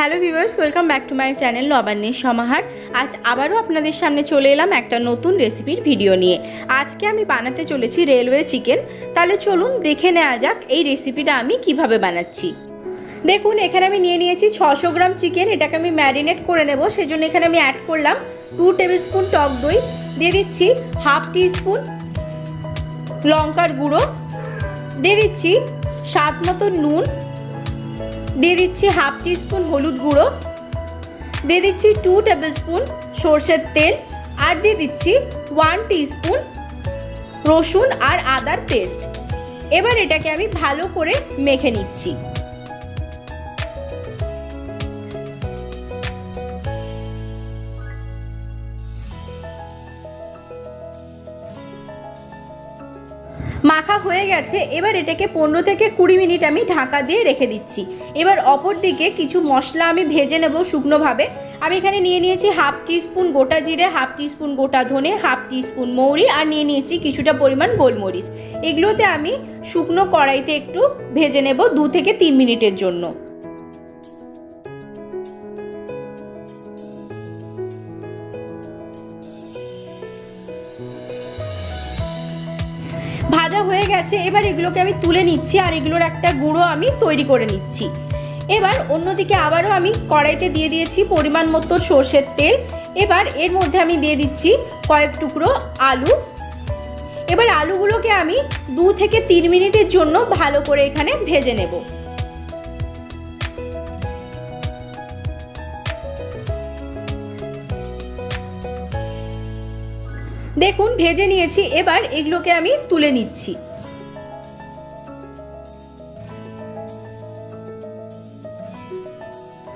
Hello viewers, welcome back to my channel নবান্নের সমাহার। আজ আবারও আপনাদের সামনে চলে এলাম একটা নতুন রেসিপির ভিডিও নিয়ে। আজকে আমি বানাতে চলেছি রেলওয়ে চিকেন। তাহলে চলুন দেখে নেওয়া যাক এই রেসিপিটা আমি কীভাবে বানাচ্ছি। দেখুন, এখানে আমি নিয়ে নিয়েছি ছশো গ্রাম চিকেন। এটাকে আমি ম্যারিনেট করে নেব। সেজন্য এখানে আমি অ্যাড করলাম টু টেবিল স্পুন টক দই। দিয়ে দিচ্ছি হাফ টি স্পুন লঙ্কার গুঁড়ো। দিয়ে দিচ্ছি স্বাদ মতো নুন। দিয়ে দিচ্ছি হাফ টি স্পুন হলুদ গুঁড়ো, দিয়ে দিচ্ছি টু টেবিল স্পুন সর্ষের তেল, আর দিয়ে দিচ্ছি ওয়ান স্পুন রসুন আর আদার পেস্ট এবার এটাকে আমি ভালো করে মেখে নিচ্ছি। মাখা হয়ে গেছে। এবার এটাকে পনেরো থেকে কুড়ি মিনিট আমি ঢাকা দিয়ে রেখে দিচ্ছি। এবার অপর দিকে কিছু মশলা আমি ভেজে নেব শুকনোভাবে। আমি এখানে নিয়ে নিয়েছি হাফ টিস্পুন গোটা জিরে, হাফ টিস্পুন গোটা ধনে, হাফ টিস্পুন মৌরি আর নিয়ে নিয়েছি কিছুটা পরিমাণ গোলমরিচ। এগুলোতে আমি শুকনো কড়াইতে একটু ভেজে নেব দু থেকে তিন মিনিটের জন্য। ভাজা হয়ে গেছে, এবার এগুলোকে আমি তুলে নিচ্ছি আর এগুলোর একটা গুঁড়ো আমি তৈরি করে নিচ্ছি। এবার অন্যদিকে আবারও আমি কড়াইতে দিয়ে দিয়েছি পরিমাণ মতো সর্ষের তেল। এবার এর মধ্যে আমি দিয়ে দিচ্ছি কয়েক টুকরো আলু। এবার আলুগুলোকে আমি দু থেকে তিন মিনিটের জন্য ভালো করে এখানে ভেজে নেব। দেখুন, ভেজে নিয়েছি, এবার এগুলোকে আমি তুলে নিচ্ছি।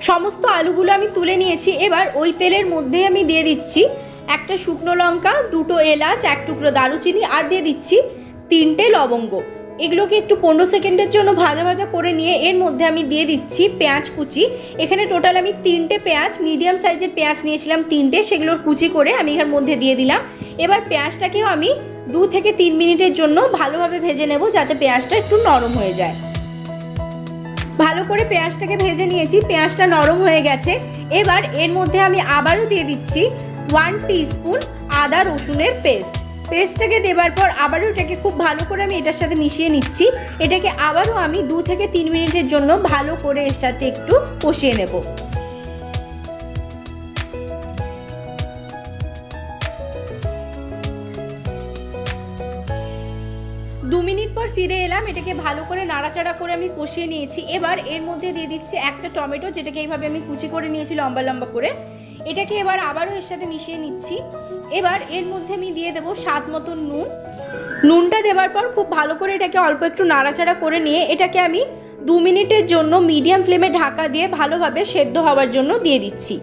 সমস্ত আলুগুলো আমি তুলে নিয়েছি, এবার ওই তেলের মধ্যে আমি দিয়ে দিচ্ছি একটা শুকনো লঙ্কা, দুটো এলাচ, এক টুকরো দারুচিনি, আর দিয়ে দিচ্ছি তিনটে লবঙ্গ। এগুলোকে একটু পনেরো সেকেন্ডের জন্য ভাজা ভাজা করে নিয়ে এর মধ্যে আমি দিয়ে দিচ্ছি পেঁয়াজ কুচি। এখানে টোটাল আমি তিনটে পেঁয়াজ মিডিয়াম সাইজের পেঁয়াজ নিয়েছিলাম তিনটে, সেগুলোর কুচি করে আমি এখানে মধ্যে দিয়ে দিলাম। এবার পেঁয়াজটাকেও আমি দু থেকে তিন মিনিটের জন্য ভালোভাবে ভেজে নেব যাতে পেঁয়াজটা একটু নরম হয়ে যায়। ভালো করে পেঁয়াজটাকে ভেজে নিয়েছি, পেঁয়াজটা নরম হয়ে গেছে। এবার এর মধ্যে আমি আবারও দিয়ে দিচ্ছি ওয়ান স্পুন আদা রসুনের পেস্ট পেস্টটাকে দেবার পর আবারও এটাকে খুব ভালো করে আমি এটার সাথে মিশিয়ে নিচ্ছি। এটাকে আবারও আমি দু থেকে তিন মিনিটের জন্য ভালো করে এর সাথে একটু কষিয়ে নেব। দু মিনিট পর ফিরে এলাম, এটাকে ভালো করে নাড়াচাড়া করে আমি কষিয়ে নিয়েছি। এবার এর মধ্যে দিয়ে দিচ্ছি একটা টমেটো, যেটাকে এইভাবে আমি কুচি করে নিয়েছি লম্বা লম্বা করে। এটাকে এবার আবারও এর সাথে মিশিয়ে নিচ্ছি। এবার এর মধ্যে আমি দিয়ে দেবো স্বাদ মতন নুন। নুনটা দেওয়ার পর খুব ভালো করে এটাকে অল্প একটু নাড়াচাড়া করে নিয়ে এটাকে আমি দু মিনিটের জন্য মিডিয়াম ফ্লেমে ঢাকা দিয়ে ভালোভাবে সেদ্ধ হওয়ার জন্য দিয়ে দিচ্ছি।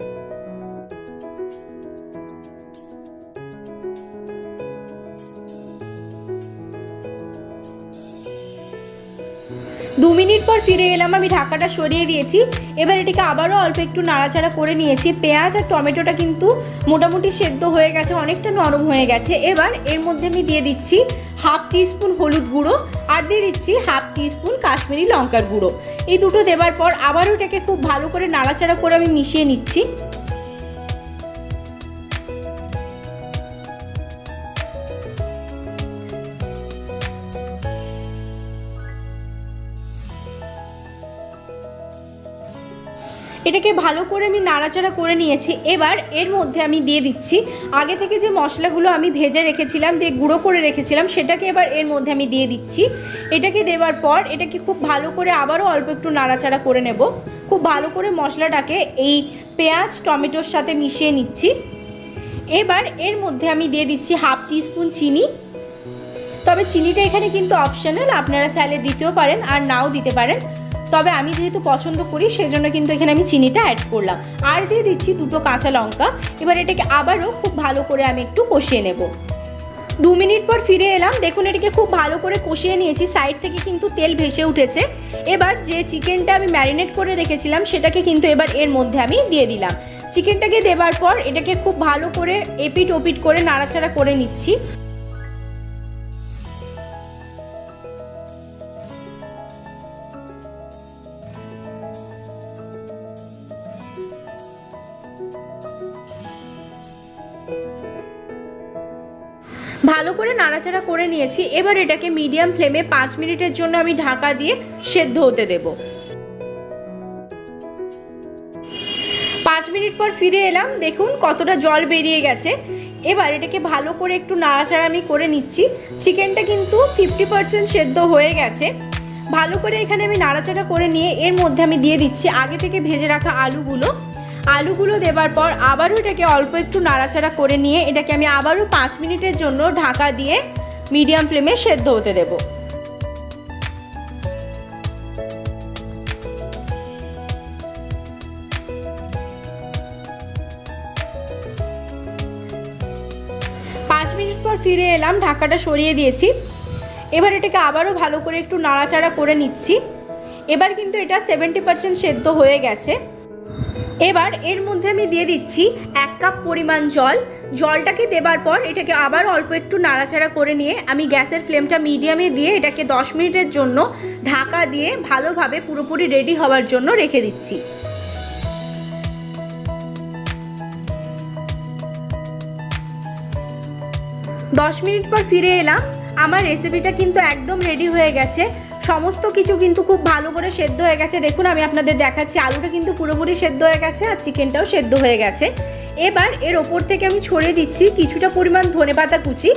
দু মিনিট পর ফিরে এলাম, আমি ঢাকাটা সরিয়ে দিয়েছি। এবার এটাকে আবারও অল্প একটু নাড়াচাড়া করে নিয়েছি। পেঁয়াজ আর টমেটোটা কিন্তু মোটামুটি সেদ্ধ হয়ে গেছে, অনেকটা নরম হয়ে গেছে। এবার এর মধ্যে আমি দিয়ে দিচ্ছি হাফ স্পুন হলুদ গুঁড়ো আর দিয়ে দিচ্ছি হাফ স্পুন কাশ্মীরি লঙ্কার গুঁড়ো। এই দুটো দেবার পর আবারও এটাকে খুব ভালো করে নাড়াচাড়া করে আমি মিশিয়ে নিচ্ছি। এটাকে ভালো করে আমি নাড়াচাড়া করে নিয়েছি। এবার এর মধ্যে আমি দিয়ে দিচ্ছি। আগে থেকে যে মশলাগুলো আমি ভেজে রেখেছিলাম, দিয়ে গুঁড়ো করে রেখেছিলাম, সেটাকে এবার এর মধ্যে আমি দিয়ে দিচ্ছি। এটাকে দেওয়ার পর এটাকে খুব ভালো করে আবারও অল্প একটু নাড়াচাড়া করে নেব। খুব ভালো করে মশলাটাকে এই পেঁয়াজ, টমেটোর সাথে মিশিয়ে নিচ্ছি। এবার এর মধ্যে আমি দিয়ে দিচ্ছি হাফ স্পুন চিনি। তবে চিনিটা এখানে কিন্তু অপশনাল, আপনারা চাইলে দিতেও পারেন আর নাও দিতে পারেন। তবে আমি যেহেতু পছন্দ করি, সেজন্য কিন্তু এখানে আমি চিনিটা অ্যাড করলাম। আর দিয়ে দিচ্ছি দুটো কাঁচা লঙ্কা। এবার এটাকে আবারও খুব ভালো করে আমি একটু কষিয়ে নেব। দু মিনিট পর ফিরে এলাম। দেখুন, এটাকে খুব ভালো করে কষিয়ে নিয়েছি। সাইড থেকে কিন্তু তেল ভেসে উঠেছে। এবার যে চিকেনটা আমি ম্যারিনেট করে রেখেছিলাম, সেটাকে কিন্তু এবার এর মধ্যে আমি দিয়ে দিলাম। চিকেনটাকে দেবার পর এটাকে খুব ভালো করে এপিট ওপিট করে নাড়াচাড়া করে নিচ্ছি। ভালো করে নাড়াচাড়া করে নিয়েছি। এবার এটাকে মিডিয়াম ফ্লেমে পাঁচ মিনিটের জন্য আমি ঢাকা দিয়ে সেদ্ধ হতে দেব। পাঁচ মিনিট পর ফিরে এলাম। দেখুন কতটা জল বেরিয়ে গেছে। এবার এটাকে ভালো করে একটু নাড়াচাড়া আমি করে নিচ্ছি। চিকেনটা কিন্তু ফিফটি পার্সেন্ট সেদ্ধ হয়ে গেছে। ভালো করে এখানে আমি নাড়াচাড়া করে নিয়ে এর মধ্যে আমি দিয়ে দিচ্ছি আগে থেকে ভেজে রাখা আলুগুলো। আলুগুলো দেবার পর আবারও এটাকে অল্প একটু নাড়াচাড়া করে নিয়ে এটাকে আমি আবারও পাঁচ মিনিটের জন্য ঢাকা দিয়ে মিডিয়াম ফ্লেমে সেদ্ধ হতে দেবো। পাঁচ মিনিট পর ফিরে এলাম, ঢাকাটা সরিয়ে দিয়েছি। এবার এটাকে আবারও ভালো করে একটু নাড়াচাড়া করে নিচ্ছি। এবার কিন্তু এটা সেভেন্টি পার্সেন্ট সেদ্ধ হয়ে গেছে। এবার এর মধ্যে আমি দিয়ে দিচ্ছি এক কাপ পরিমাণ জল। জলটাকে দেবার পর এটাকে আবার অল্প একটু নাড়াচাড়া করে নিয়ে আমি গ্যাসের ফ্লেমটা মিডিয়ামে দিয়ে এটাকে দশ মিনিটের জন্য ঢাকা দিয়ে ভালোভাবে পুরোপুরি রেডি হওয়ার জন্য রেখে দিচ্ছি। দশ মিনিট পর ফিরে এলাম। আমার রেসিপিটা কিন্তু একদম রেডি হয়ে গেছে। সমস্ত কিছু কিন্তু খুব ভালো করে সেদ্ধ হয়ে গেছে। দেখুন, আমি আপনাদের দেখাচ্ছি, আলুটা কিন্তু পুরোপুরি সেদ্ধ হয়ে গেছে আর চিকেনটাও সেদ্ধ হয়ে গেছে। এবার এর ওপর থেকে আমি ছড়িয়ে দিচ্ছি কিছুটা পরিমাণ ধনে পাতা কুচি।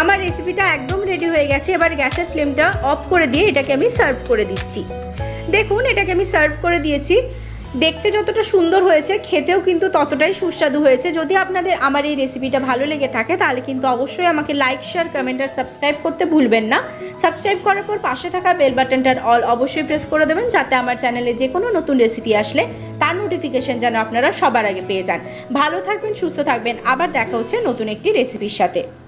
আমার রেসিপিটা একদম রেডি হয়ে গেছে। এবার গ্যাসের ফ্লেমটা অফ করে দিয়ে এটাকে আমি সার্ভ করে দিচ্ছি। দেখুন, এটাকে আমি সার্ভ করে দিয়েছি। দেখতে যতটা সুন্দর হয়েছে, খেতেও কিন্তু ততটাই সুস্বাদু হয়েছে। যদি আপনাদের আমার এই রেসিপিটা ভালো লেগে থাকে, তাহলে কিন্তু অবশ্যই আমাকে লাইক শেয়ার কমেন্ট আর সাবস্ক্রাইব করতে ভুলবেন না। সাবস্ক্রাইব করার পর পাশে থাকা বেল বাটনটার অল অবশ্যই প্রেস করে দেবেন, যাতে আমার চ্যানেলে যে কোনো নতুন রেসিপি আসলে তার নোটিফিকেশন যেন আপনারা সবার আগে পেয়ে যান। ভালো থাকবেন, সুস্থ থাকবেন, আবার দেখা হচ্ছে নতুন একটি রেসিপির সাথে।